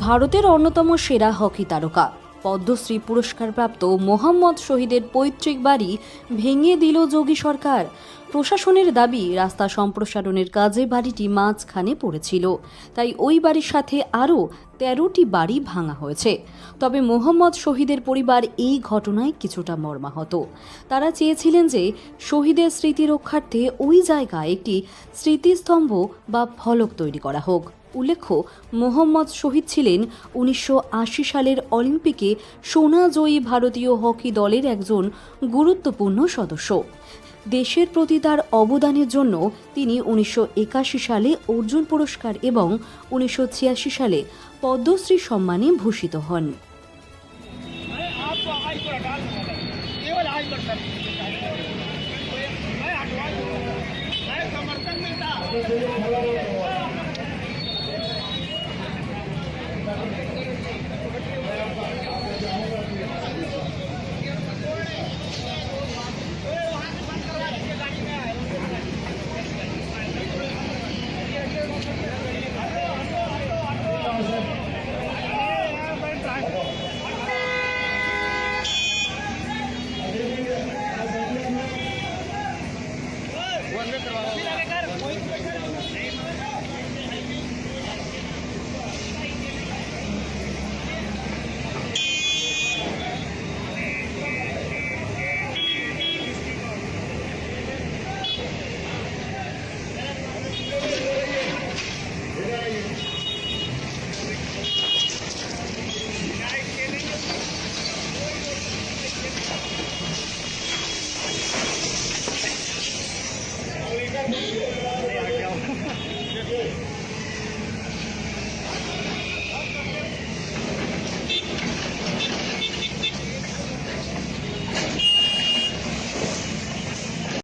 ভারতের অন্যতম সেরা হকি তারকা। পদ্মশ্রী পুরস্কারপ্রাপ্ত মোহাম্মদ শহীদের পৈতৃক বাড়ি ভেঙে দিল যোগী সরকার। প্রশাসনের দাবি, রাস্তা সম্প্রসারণের কাজে বাড়িটি মাঝখানে পড়েছিল। তাই ওই বাড়ির সাথে আরও তেরোটি বাড়ি ভাঙা হয়েছে। তবে মোহাম্মদ শহীদের পরিবার এই ঘটনায় কিছুটা মর্মাহত। তারা চেয়েছিলেন যে শহীদের স্মৃতি রক্ষার্থে ওই জায়গায় একটি স্মৃতিস্তম্ভ বা ফলক তৈরি করা হোক। উল্লেখ্য, মোহাম্মদ শহীদ ছিলেন উনিশশো আশি সালের অলিম্পিকে সোনাজয়ী ভারতীয় হকি দলের একজন গুরুত্বপূর্ণ সদস্য। দেশের প্রতি তার অবদানের জন্য তিনি উনিশশো একাশি সালে অর্জুন পুরস্কার এবং উনিশশো ছিয়াশি সালে পদ্মশ্রী সম্মানে ভূষিত হন। वन वे करवा Thank you.